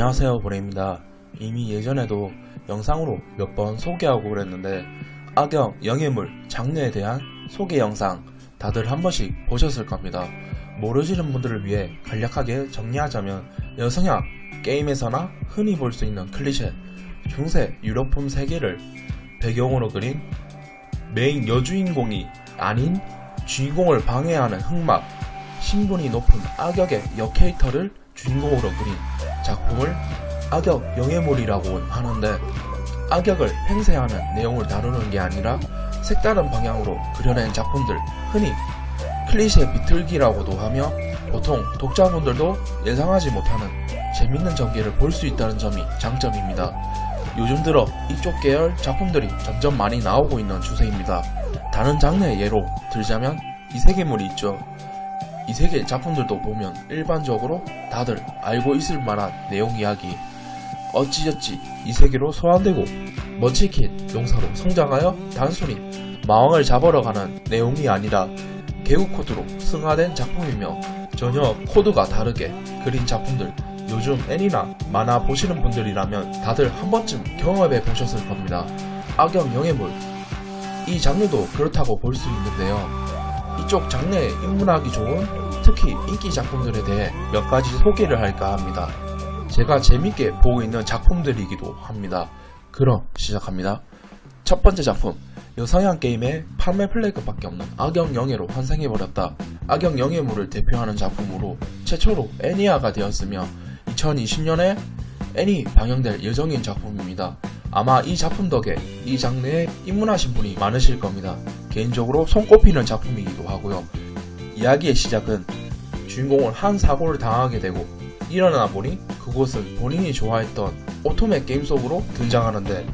안녕하세요 보레입니다. 이미 예전에도 영상으로 몇 번 소개하고 그랬는데 악역 영예물 장르에 대한 소개 영상 다들 한 번씩 보셨을 겁니다. 모르시는 분들을 위해 간략하게 정리하자면 여성향 게임에서나 흔히 볼 수 있는 클리셰 중세 유럽품 세계를 배경으로 그린 메인 여주인공이 아닌 주인공을 방해하는 흑막 신분이 높은 악역의 여캐릭터를 주인공으로 그린 작품을 악역 영예물이라고 하는데 악역을 팽세하는 내용을 다루는 게 아니라 색다른 방향으로 그려낸 작품들 흔히 클리셰 비틀기라고도 하며 보통 독자분들도 예상하지 못하는 재밌는 전개를 볼 수 있다는 점이 장점입니다. 요즘 들어 이쪽 계열 작품들이 점점 많이 나오고 있는 추세입니다. 다른 장르의 예로 들자면 이 세계물이 있죠. 이 세계 작품들도 보면 일반적으로 다들 알고 있을 만한 내용 이야기 어찌저찌 이 세계로 소환되고 먼치킨 용사로 성장하여 단순히 마왕을 잡으러 가는 내용이 아니라 개국 코드로 승화된 작품이며 전혀 코드가 다르게 그린 작품들 요즘 애니나 만화 보시는 분들이라면 다들 한 번쯤 경험해 보셨을 겁니다. 악역 영예물 이 장르도 그렇다고 볼 수 있는데요. 이쪽 장르에 입문하기 좋은 특히 인기 작품들에 대해 몇 가지 소개를 할까 합니다. 제가 재밌게 보고 있는 작품들이기도 합니다. 그럼 시작합니다. 첫 번째 작품 여성향 게임의 판매 플래그밖에 없는 악역 영예로 환생해버렸다. 악역 영예물을 대표하는 작품으로 최초로 애니아가 되었으며 2020년에 애니 방영될 예정인 작품입니다. 아마 이 작품 덕에 이 장르에 입문하신 분이 많으실 겁니다. 개인적으로 손꼽히는 작품이기도 하고요. 이야기의 시작은 주인공은 한 사고를 당하게 되고 일어나 보니 그곳은 본인이 좋아했던 오토메 게임 속으로 등장하는데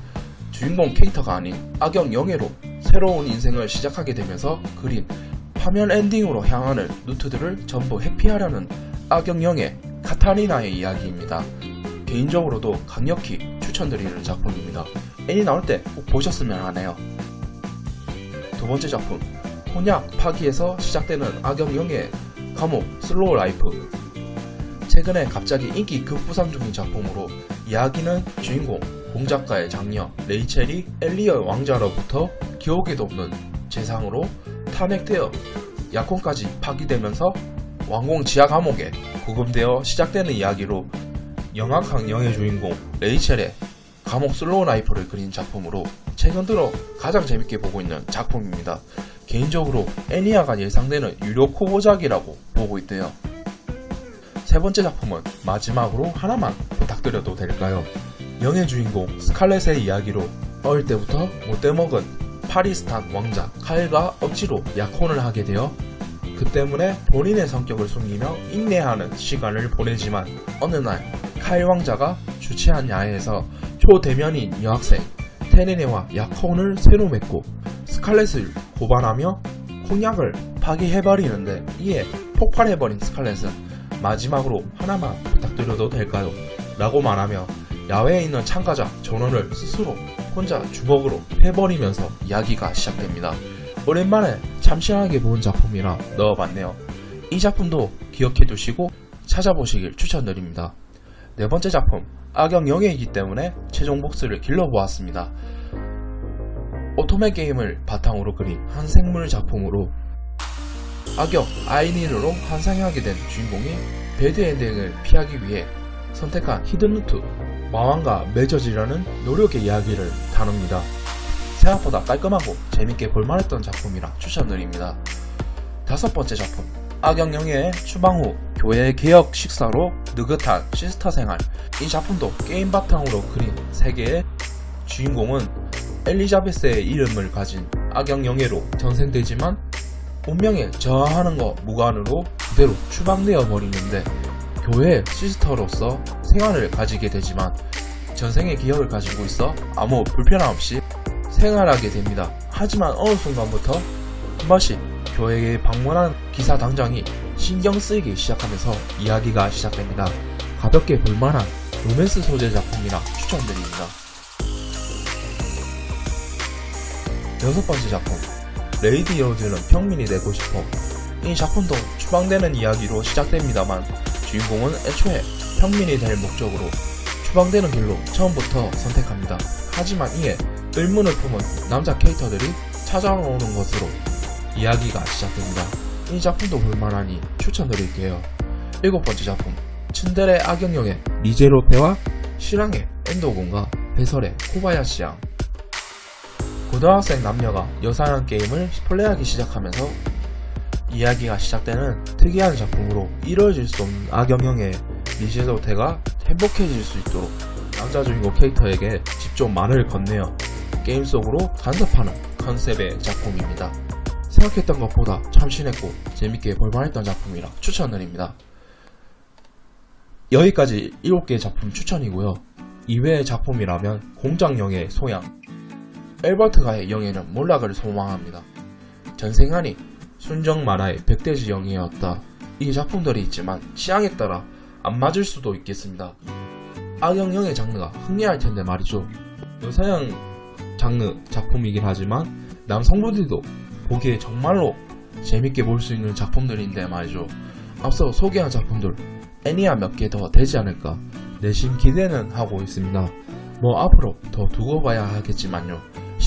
주인공 캐릭터가 아닌 악역 영예로 새로운 인생을 시작하게 되면서 그린 화면 엔딩으로 향하는 루트들을 전부 회피하려는 악역 영예 카타리나의 이야기입니다. 개인적으로도 강력히 추천드리는 작품입니다. 애니 나올 때 꼭 보셨으면 하네요. 두 번째 작품 혼약 파기에서 시작되는 악역 영예 감옥 슬로우 라이프 최근에 갑자기 인기 급부상 중인 작품으로 이야기는 주인공 공작가의 장녀 레이첼이 엘리어 왕자로부터 기억에도 없는 재상으로 탄핵되어 약혼까지 파기되면서 왕궁 지하 감옥에 구금되어 시작되는 이야기로 영악한 영의 주인공 레이첼의 감옥 슬로우 라이프를 그린 작품으로 최근 들어 가장 재밌게 보고 있는 작품입니다. 개인적으로 애니아가 예상되는 유료 코보작이라고 보고 있대요. 세 번째 작품은 마지막으로 하나만 부탁드려도 될까요? 영의 주인공 스칼렛의 이야기로 어릴 때부터 못돼 먹은 파리스탄 왕자 칼과 억지로 약혼을 하게 되어 그 때문에 본인의 성격을 숨기며 인내하는 시간을 보내지만 어느 날 칼 왕자가 주최한 야외에서 초대면인 여학생 테네네와 약혼을 새로 맺고 스칼렛을 고발하며 콩약을 파기해버리는데 이에 폭발해버린 스칼렛은 마지막으로 하나만 부탁드려도 될까요? 라고 말하며 야외에 있는 참가자 전원을 스스로 혼자 주먹으로 해버리면서 이야기가 시작됩니다. 오랜만에 참신하게 본 작품이라 넣어봤네요. 이 작품도 기억해 두시고 찾아보시길 추천드립니다. 네 번째 작품, 악역 영예이기 때문에 최종 복수를 길러보았습니다. 오토메 게임을 바탕으로 그린 한 생물 작품으로 악역 아이닌으로 환상하게 된 주인공이 배드 엔딩을 피하기 위해 선택한 히든루트 마왕과 맺어지려는 노력의 이야기를 다룹니다. 생각보다 깔끔하고 재밌게 볼만했던 작품이라 추천드립니다. 다섯 번째 작품 악역 영예의 추방 후 교회 개혁 식사로 느긋한 시스터 생활 이 작품도 게임 바탕으로 그린 세계의 주인공은 엘리자베스의 이름을 가진 악역 영예로 전생되지만 운명에 저항하는 것 무관으로 그대로 추방되어 버리는데 교회의 시스터로서 생활을 가지게 되지만 전생의 기억을 가지고 있어 아무 불편함 없이 생활하게 됩니다. 하지만 어느 순간부터 한 번씩 교회에 방문한 기사 당장이 신경 쓰이기 시작하면서 이야기가 시작됩니다. 가볍게 볼만한 로맨스 소재 작품이라 추천드립니다. 여섯 번째 작품 레이디 로즈는 평민이 되고 싶어 이 작품도 추방되는 이야기로 시작됩니다만 주인공은 애초에 평민이 될 목적으로 추방되는 길로 처음부터 선택합니다. 하지만 이에 의문을 품은 남자 캐릭터들이 찾아오는 것으로 이야기가 시작됩니다. 이 작품도 볼만하니 추천드릴게요. 일곱 번째 작품 츤데레 악역역의 리제로페와 실황의 엔도군과 배설의 코바야시 양 고등학생 남녀가 여사양 게임을 플레이하기 시작하면서 이야기가 시작되는 특이한 작품으로 이루어질 수 없는 악영형의 리제로테가 행복해질 수 있도록 남자 주인공 캐릭터에게 직접 말을 건네어 게임 속으로 간섭하는 컨셉의 작품입니다. 생각했던 것보다 참 신했고 재밌게 볼만했던 작품이라 추천드립니다. 여기까지 7개의 작품 추천이고요. 이외의 작품이라면 공장영의 소양, 엘버트가의 영예는 몰락을 소망합니다. 전생아니 순정 만화의 백대지 영예였다. 이 작품들이 있지만 취향에 따라 안 맞을 수도 있겠습니다. 악영 영의 장르가 흥미할 텐데 말이죠. 여사양 장르 작품이긴 하지만 남성분들도 보기에 정말로 재밌게 볼 수 있는 작품들인데 말이죠. 앞서 소개한 작품들 애니야 몇 개 더 되지 않을까 내심 기대는 하고 있습니다. 뭐 앞으로 더 두고 봐야 하겠지만요.